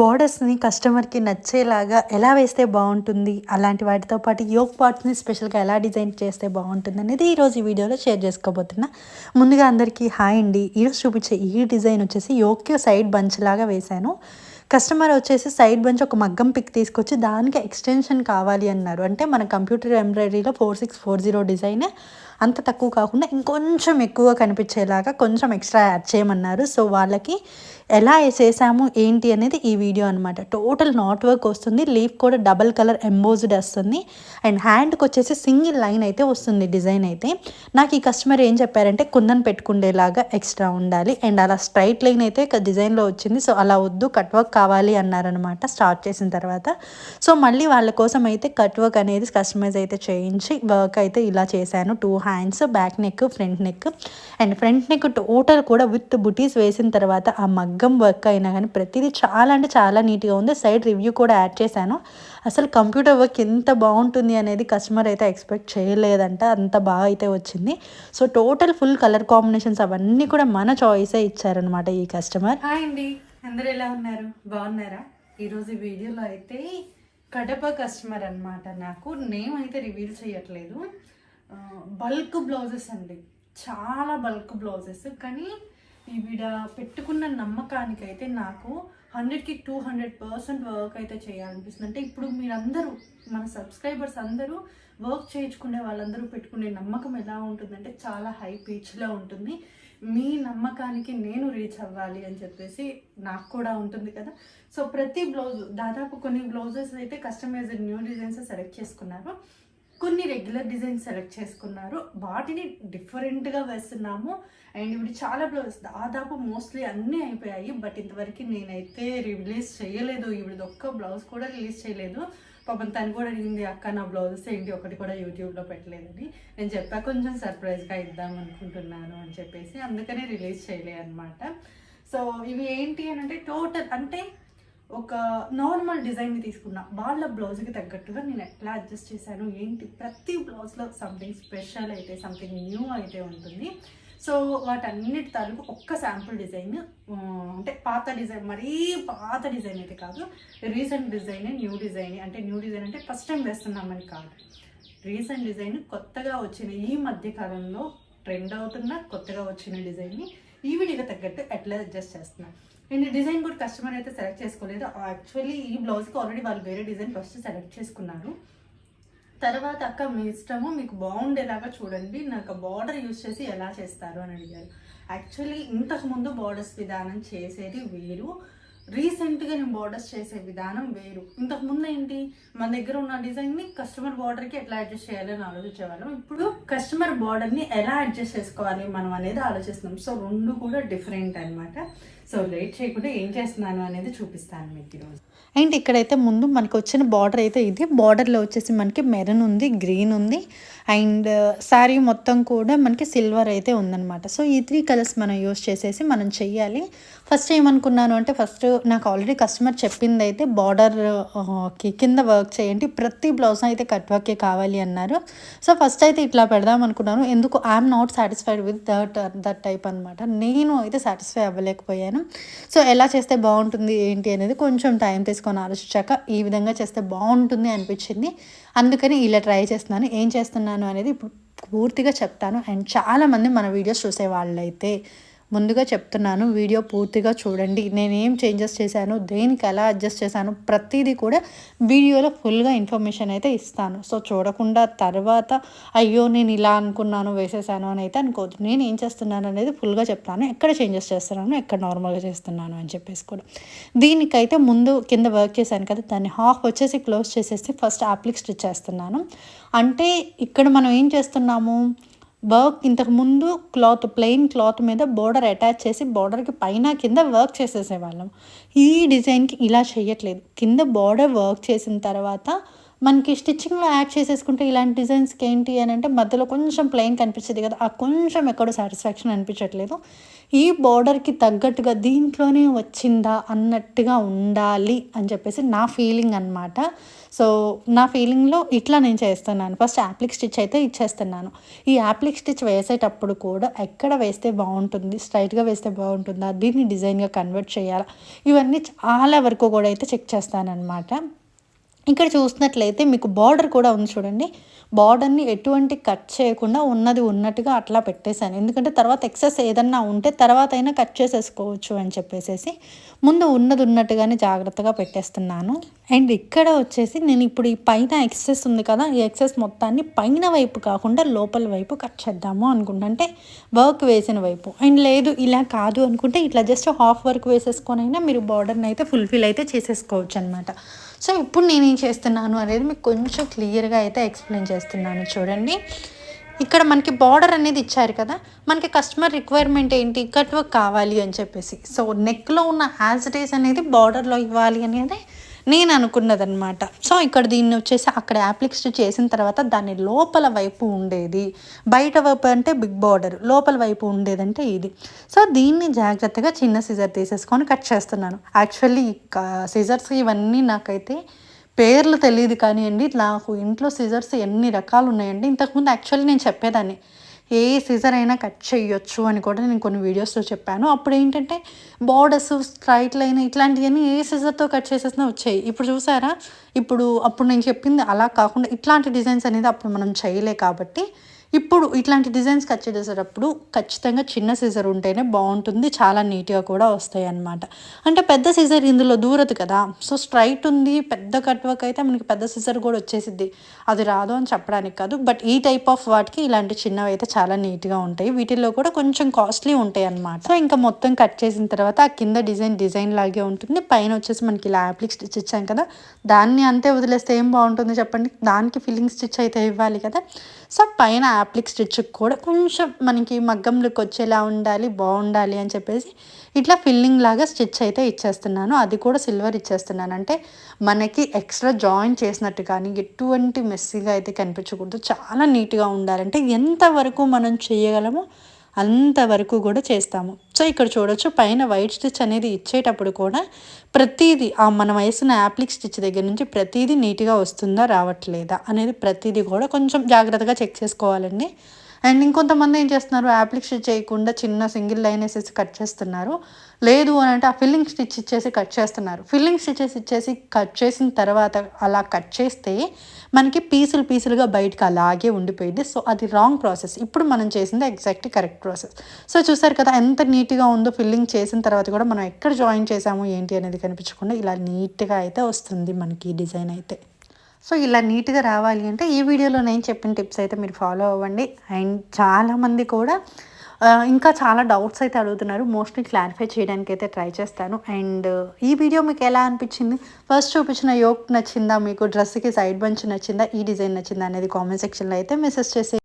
బోర్డర్స్ని కస్టమర్కి నచ్చేలాగా ఎలా వేస్తే బాగుంటుంది? అలాంటి వాటితో పాటు యోగ్ పార్ట్స్ని స్పెషల్గా ఎలా డిజైన్ చేస్తే బాగుంటుంది అనేది ఈరోజు ఈ వీడియోలో షేర్ చేసుకోబోతున్నా. ముందుగా అందరికీ హాయ్ అండి. ఈరోజు చూపించే ఈ డిజైన్ వచ్చేసి యోగ్కి సైడ్ బంచ్ లాగా వేశాను. కస్టమర్ వచ్చేసి సైడ్ బంచ్ ఒక మగ్గం పిక్ తీసుకొచ్చి దానికి ఎక్స్టెన్షన్ కావాలి అన్నారు. అంటే మన కంప్యూటర్ ఎంబ్రాయిడరీలో ఫోర్ సిక్స్ ఫోర్ జీరో డిజైనే. అంత తక్కువ కాకుండా ఇంకొంచెం ఎక్కువ కనిపించేలాగా కొంచెం ఎక్స్ట్రా యాడ్ చేయమన్నారు. సో వాళ్ళకి ఎలా చేసాము ఏంటి అనేది ఈ వీడియో అనమాట టోటల్ నాట్ వర్క్ వస్తుంది. లీఫ్ కూడా డబల్ కలర్ ఎంబోజ్డ్ వస్తుంది. అండ్ హ్యాండ్కి వచ్చేసి సింగిల్ లైన్ అయితే వస్తుంది డిజైన్ అయితే. నాకు ఈ కస్టమర్ ఏం చెప్పారంటే కుందన్ పెట్టుకుండేలాగా ఎక్స్ట్రా ఉండాలి. అండ్ అలా స్ట్రైట్ లైన్ అయితే డిజైన్లో వచ్చింది. సో అలా వద్దు కట్ వర్క్ కావాలి అన్నారనమాట స్టార్ట్ చేసిన తర్వాత. సో మళ్ళీ వాళ్ళ కోసం అయితే కట్ వర్క్ అనేది కస్టమైజ్ అయితే చేయించి వర్క్ అయితే ఇలా చేశాను. Two hand hands back neck front neck. And front neck total కూడా విత్ బుటీస్ వేసిన తర్వాత ఆ మగ్గం వర్క్ అయినా కానీ ప్రతిదీ చాలా అంటే చాలా నీట్గా ఉంది. సైడ్ రివ్యూ కూడా యాడ్ చేశాను. అసలు కంప్యూటర్ వర్క్ ఎంత బాగుంటుంది అనేది కస్టమర్ అయితే ఎక్స్పెక్ట్ చేయలేదంట. అంత బాగా అయితే వచ్చింది. So total full colour combinations అవన్నీ కూడా మన చాయిసే ఇచ్చారనమాట ఈ కస్టమర్. హాయ్ అండి. అందరు ఎలా ఉన్నారు? బాగున్నారా? ఈరోజు వీడియోలో అయితే కడప కస్టమర్ అనమాట నాకు నేమ్ అయితే రివీల్ చేయట్లేదు. బల్క్ బ్లౌజెస్ అండి. చాలా బల్క్ బ్లౌజెస్. కానీ ఈవిడ పెట్టుకున్న నమ్మకానికి అయితే నాకు హండ్రెడ్కి టూ హండ్రెడ్ పర్సెంట్ వర్క్ అయితే చేయాలనిపిస్తుంది. అంటే ఇప్పుడు మీరందరూ మన సబ్స్క్రైబర్స్ అందరూ వర్క్ చేయించుకునే వాళ్ళందరూ పెట్టుకునే నమ్మకం ఎలా ఉంటుందంటే చాలా హై పీచ్లో ఉంటుంది. మీ నమ్మకానికి నేను రీచ్ అవ్వాలి అని చెప్పేసి నాకు కూడా ఉంటుంది కదా. సో ప్రతి బ్లౌజ్ దాదాపు కొన్ని బ్లౌజెస్ అయితే కస్టమైజ్డ్ న్యూ డిజైన్స్ సెలెక్ట్ చేసుకున్నారు. కొన్ని రెగ్యులర్ డిజైన్స్ సెలెక్ట్ చేసుకున్నారు. వాటిని డిఫరెంట్గా వేస్తున్నాము. అండ్ ఇవి చాలా బ్లౌజ్ దాదాపు మోస్ట్లీ అన్నీ అయిపోయాయి. బట్ ఇంతవరకు నేనైతే రిలీజ్ చేయలేదు. ఇప్పుడు ఒక్క బ్లౌజ్ కూడా రిలీజ్ చేయలేదు. పాపం తను కూడా అడిగింది అక్క నా బ్లౌజెస్ ఏంటి? ఒకటి కూడా యూట్యూబ్లో పెట్టలేదని. నేను చెప్పా కొంచెం సర్ప్రైజ్గా ఇద్దాం అనుకుంటున్నాను అని చెప్పేసి అందుకనే రిలీజ్ చేయలే అనమాట సో ఇవి ఏంటి అని అంటే టోటల్ అంటే ఒక నార్మల్ డిజైన్ని తీసుకున్నా వాళ్ళ బ్లౌజ్కి తగ్గట్టుగా నేను ఎట్లా అడ్జస్ట్ చేశాను ఏంటి? ప్రతి బ్లౌజ్లో సంథింగ్ స్పెషల్ అయితే సంథింగ్ న్యూ అయితే ఉంటుంది. సో వాటన్నిటి తాలూకు ఒక్క శాంపుల్ డిజైన్ అంటే పాత డిజైన్ మరీ పాత డిజైన్ అయితే కాదు రీసెంట్ డిజైన్ న్యూ డిజైన్ అంటే న్యూ డిజైన్ అంటే ఫస్ట్ టైం వేస్తున్నామని కాదు. రీసెంట్ డిజైన్ కొత్తగా వచ్చిన ఈ మధ్య కాలంలో ట్రెండ్ అవుతున్న కొత్తగా వచ్చిన డిజైన్ని ఈ వీడియోకి తగ్గట్టు ఎట్లా అడ్జస్ట్ చేస్తున్నాను నేను డిజైన్ కూడా కస్టమర్ అయితే సెలెక్ట్ చేసుకోలేదు. యాక్చువల్లీ ఈ బ్లౌజ్కి ఆల్రెడీ వాళ్ళు వేరే డిజైన్ ఫస్ట్ సెలెక్ట్ చేసుకున్నారు. తర్వాత అక్క మీ ఇష్టము మీకు బాగుండేలాగా చూడండి. నాకు బార్డర్ యూస్ చేసి ఎలా చేస్తారు అని అడిగారు. యాక్చువల్లీ ఇంతకుముందు బార్డర్స్ విధానం చేసేది వేరు. రీసెంట్గా నేను బార్డర్స్ చేసే విధానం వేరు. ఇంతకుముందు ఏంటి? మన దగ్గర ఉన్న డిజైన్ని కస్టమర్ బార్డర్కి ఎట్లా అడ్జస్ట్ చేయాలని ఆలోచించేవాళ్ళం. ఇప్పుడు కస్టమర్ బార్డర్ని ఎలా అడ్జస్ట్ చేసుకోవాలి మనం అనేది ఆలోచిస్తున్నాం. సో రెండు కూడా డిఫరెంట్ అనమాట సో లేట్ చేయకుండా ఏం చేస్తున్నాను అనేది చూపిస్తాను మీకు ఈరోజు. అండ్ ఇక్కడైతే ముందు మనకు వచ్చిన బార్డర్ అయితే ఇది. బార్డర్లో వచ్చేసి మనకి మెరూన్ ఉంది గ్రీన్ ఉంది. అండ్ uh, శారీ మొత్తం కూడా మనకి సిల్వర్ అయితే ఉందన్నమాట. సో ఈ త్రీ కలర్స్ మనం యూస్ చేసేసి మనం చెయ్యాలి. ఫస్ట్ ఏమనుకున్నాను అంటే ఫస్ట్ నాకు ఆల్రెడీ కస్టమర్ చెప్పింది అయితే బార్డర్ కింద వర్క్ చేయండి. ప్రతి బ్లౌజ్ అయితే కట్ వర్కే కావాలి అన్నారు. సో ఫస్ట్ అయితే ఇట్లా పెడదాం అనుకున్నాను. ఎందుకు? I'm not satisfied with that that type అనమాట నేను అయితే సాటిస్ఫై అవ్వలేకపోయాను. సో ఎలా చేస్తే బాగుంటుంది ఏంటి అనేది కొంచెం టైం తీసుకొని ఆలోచించాక ఈ విధంగా చేస్తే బాగుంటుంది అనిపించింది. అందుకని ఇలా ట్రై చేస్తున్నాను. ఏం చేస్తున్నాను అనేది ఇప్పుడు పూర్తిగా చెప్తాను. అండ్ చాలామంది మన వీడియోస్ చూసే వాళ్ళైతే ముందుగా చెప్తున్నాను వీడియో పూర్తిగా చూడండి. నేను ఏం చేంజెస్ చేశాను దేనికి ఎలా అడ్జస్ట్ చేశాను ప్రతిదీ కూడా వీడియోలో ఫుల్గా ఇన్ఫర్మేషన్ అయితే ఇస్తాను. సో చూడకుండా తర్వాత అయ్యో నేను ఇలా అనుకున్నాను వేసేసాను అని అయితే అనుకోవద్దు. నేను ఏం చేస్తున్నాను అనేది ఫుల్గా చెప్తాను ఎక్కడ చేంజెస్ చేస్తున్నాను ఎక్కడ నార్మల్గా చేస్తున్నాను అని చెప్పేసి కూడా. దీనికైతే ముందు కింద వర్క్ చేశాను కదా దాన్ని హాఫ్ వచ్చేసి క్లోజ్ చేసేసి ఫస్ట్ యాప్లిక్ స్టిచ్ చేస్తున్నాను. అంటే ఇక్కడ మనం ఏం చేస్తున్నాము? వర్క్ ఇంతకుముందు క్లాత్ ప్లెయిన్ క్లాత్ మీద బోర్డర్ అటాచ్ చేసి బోర్డర్కి పైన కింద వర్క్ చేసేసేవాళ్ళం. ఈ డిజైన్కి ఇలా చేయట్లేదు. కింద బోర్డర్ వర్క్ చేసిన తర్వాత మనకి స్టిచ్చింగ్లో యాడ్ చేసేసుకుంటే ఇలాంటి డిజైన్స్కి ఏంటి అని అంటే మధ్యలో కొంచెం ప్లెయిన్ కనిపించేది కదా ఆ కొంచెం ఎక్కడో సాటిస్ఫాక్షన్ అనిపించట్లేదు. ఈ బార్డర్కి తగ్గట్టుగా దీంట్లోనే వచ్చిందా అన్నట్టుగా ఉండాలి అని చెప్పేసి నా ఫీలింగ్ అనమాట సో నా ఫీలింగ్లో ఇట్లా నేను చేస్తున్నాను. ఫస్ట్ యాప్లిక్ స్టిచ్ అయితే ఇచ్చేస్తున్నాను. ఈ యాప్లిక్ స్టిచ్ వేసేటప్పుడు కూడా ఎక్కడ వేస్తే బాగుంటుంది స్ట్రైట్గా వేస్తే బాగుంటుందా దీన్ని డిజైన్గా కన్వర్ట్ చేయాలా ఇవన్నీ చాలా వరకు కూడా అయితే చెక్ చేస్తానన్నమాట. ఇక్కడ చూసినట్లయితే మీకు బార్డర్ కూడా ఉంది చూడండి. బార్డర్ని ఎటువంటి కట్ చేయకుండా ఉన్నది ఉన్నట్టుగా అట్లా పెట్టేశాను. ఎందుకంటే తర్వాత ఎక్సెస్ ఏదన్నా ఉంటే తర్వాత అయినా కట్ చేసేసుకోవచ్చు అని చెప్పేసి ముందు ఉన్నది ఉన్నట్టుగానే జాగ్రత్తగా పెట్టేస్తున్నాను. అండ్ ఇక్కడ వచ్చేసి నేను ఇప్పుడు ఈ పైన ఎక్సెస్ ఉంది కదా ఈ ఎక్సెస్ మొత్తాన్ని పైన వైపు కాకుండా లోపల వైపు కట్ చేద్దాము అనుకుంటా. అంటే వర్క్ వేసిన వైపు. అండ్ లేదు ఇలా కాదు అనుకుంటే ఇట్లా జస్ట్ హాఫ్ వర్క్ వేసేసుకొని అయినా మీరు బార్డర్ని అయితే ఫుల్ఫిల్ అయితే చేసేసుకోవచ్చు అనమాట సో ఇప్పుడు నేను ఏం చేస్తున్నాను అనేది మీకు కొంచెం క్లియర్గా అయితే ఎక్స్ప్లెయిన్ చేస్తున్నాను చూడండి. ఇక్కడ మనకి బార్డర్ అనేది ఇచ్చారు కదా మనకి కస్టమర్ రిక్వైర్మెంట్ ఏంటి కట్ వర్క్ కావాలి అని చెప్పేసి. సో నెక్లో ఉన్న హ్యాజ్ డేస్ అనేది బార్డర్లో ఇవ్వాలి అనేది నేను అనుకున్నదనమాట సో ఇక్కడ దీన్ని వచ్చేసి అక్కడ యాప్లిక్స్ చేసిన తర్వాత దాని లోపల వైపు ఉండేది. బయట వైపు అంటే బిగ్ బార్డర్ లోపల వైపు ఉండేదంటే ఇది. సో దీన్ని జాగ్రత్తగా చిన్న సిజర్ తీసేసుకొని కట్ చేస్తున్నాను. యాక్చువల్లీ సిజర్స్ ఇవన్నీ నాకైతే పేర్లు తెలియదు కానివ్వండి నాకు ఇంట్లో సిజర్స్ ఎన్ని రకాలు ఉన్నాయండి. ఇంతకుముందు యాక్చువల్లీ నేను చెప్పేదాన్ని. ఏ సీజర్ అయినా కట్ చేయొచ్చు అని కూడా నేను కొన్ని వీడియోస్లో చెప్పాను. అప్పుడు ఏంటంటే బార్డర్స్ స్ట్రైట్ లైన్ ఇట్లాంటివన్నీ ఏ సీజర్తో కట్ చేసేసినా వచ్చాయి. ఇప్పుడు చూసారా? ఇప్పుడు అప్పుడు నేను చెప్పింది అలా కాకుండా ఇట్లాంటి డిజైన్స్ అనేది అప్పుడు మనం చేయలే కాబట్టి ఇప్పుడు ఇట్లాంటి డిజైన్స్ కట్ చేసేటప్పుడు ఖచ్చితంగా చిన్న సీజర్ ఉంటేనే బాగుంటుంది చాలా నీట్గా కూడా వస్తాయి అన్నమాట అంటే పెద్ద సీజర్ ఇందులో దూరదు కదా సో స్ట్రైట్ ఉంది పెద్ద కట్ వర్క్ అయితే మనకి పెద్ద సీజర్ కూడా వచ్చేసిద్ది. అది రాదు అని చెప్పడానికి కాదు బట్ ఈ టైప్ ఆఫ్ వాటికి ఇలాంటి చిన్నవి అయితే చాలా నీట్గా ఉంటాయి. వీటిల్లో కూడా కొంచెం కాస్ట్లీ ఉంటాయి అన్నమాట. సో ఇంకా మొత్తం కట్ చేసిన తర్వాత ఆ కింద డిజైన్ డిజైన్ లాగే ఉంటుంది. పైన వచ్చేసి మనకి ఇలా యాప్లిక్ స్టిచ్ ఇచ్చాం కదా దాన్ని అంతే వదిలేస్తే ఏం బాగుంటుంది చెప్పండి? దానికి ఫిల్లింగ్ స్టిచ్ అయితే ఇవ్వాలి కదా. సో పైన యాప్లిక్ స్టిచ్ కూడా కొంచెం మనకి మగ్గం లుక్ వచ్చేలా ఉండాలి బాగుండాలి అని చెప్పేసి ఇట్లా ఫిల్లింగ్ లాగా స్టిచ్ అయితే ఇచ్చేస్తున్నాను. అది కూడా సిల్వర్ ఇచ్చేస్తున్నాను. అంటే మనకి ఎక్స్ట్రా జాయిన్ చేసినట్టు కానీ ఎటువంటి మెస్సీగా అయితే కనిపించకూడదు. చాలా నీట్గా ఉండాలంటే ఎంతవరకు మనం చేయగలమో అంతవరకు కూడా చేస్తాము. సో ఇక్కడ చూడొచ్చు పైన వైట్ స్టిచ్ అనేది ఇచ్చేటప్పుడు కూడా ప్రతిదీ ఆ మనం వేసిన యాప్లిక్ స్టిచ్ దగ్గర నుంచి ప్రతిదీ నీట్గా వస్తుందా రావట్లేదా అనేది ప్రతిదీ కూడా కొంచెం జాగ్రత్తగా చెక్ చేసుకోవాలండి. అండ్ ఇంకొంతమంది ఏం చేస్తున్నారు యాప్లిక్ స్టిచ్ చేయకుండా చిన్న సింగిల్ లైన్ వేసేసి కట్ చేస్తున్నారు. లేదు అని అంటే ఆ ఫిల్లింగ్ స్టిచ్ ఇచ్చేసి కట్ చేస్తున్నారు. ఫిల్లింగ్ స్టిచెస్ ఇచ్చేసి కట్ చేసిన తర్వాత అలా కట్ చేస్తే మనకి పీసులు పీసులుగా బయటకు అలాగే ఉండిపోయింది. సో అది రాంగ్ ప్రాసెస్ ఇప్పుడు మనం చేసింది ఎగ్జాక్ట్ కరెక్ట్ ప్రాసెస్ సో చూసారు కదా ఎంత నీట్గా ఉందో ఫిల్లింగ్ చేసిన తర్వాత కూడా మనం ఎక్కడ జాయిన్ చేసాము ఏంటి అనేది కనిపించకుండా ఇలా నీట్గా అయితే వస్తుంది మనకి డిజైన్ అయితే. సో ఇలా నీట్గా రావాలి అంటే ఈ వీడియోలో నేను చెప్పిన టిప్స్ అయితే మీరు ఫాలో అవ్వండి. అండ్ చాలామంది కూడా ఇంకా చాలా డౌట్స్ అయితే అడుగుతున్నారు. మోస్ట్లీ క్లారిఫై చేయడానికి అయితే ట్రై చేస్తాను. అండ్ ఈ వీడియో మీకు ఎలా అనిపించింది? ఫస్ట్ చూపించిన యోక్ నచ్చిందా? మీకు డ్రెస్కి సైడ్ బంచ్ నచ్చిందా? ఈ డిజైన్ నచ్చిందా? అనేది కామెంట్ సెక్షన్లో అయితే మెసేజ్ చేసి